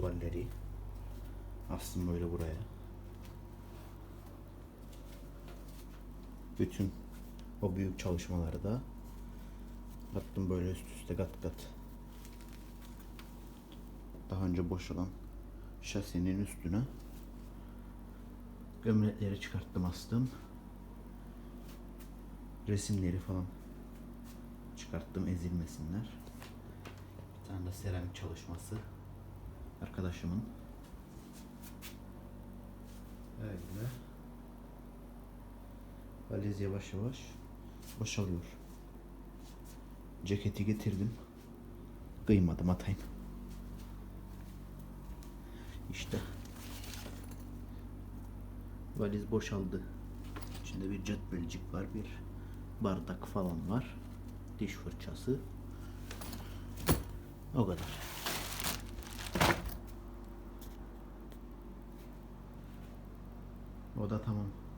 tuvalleri. Astım böyle buraya. Bütün o büyük çalışmaları da attım böyle üst üste kat kat. Daha önce boşalan şasinin üstüne gömlekleri çıkarttım astım. Resimleri falan çıkarttım ezilmesinler. Bir tane de seramik çalışması arkadaşımın. Öyle. Valiz yavaş yavaş boşalıyor. Ceketi getirdim. Kıymadım atayım. İşte. Valiz boşaldı. İçinde bir cetvelcik var, bir bardak falan var. Diş fırçası. O kadar. O da tamam.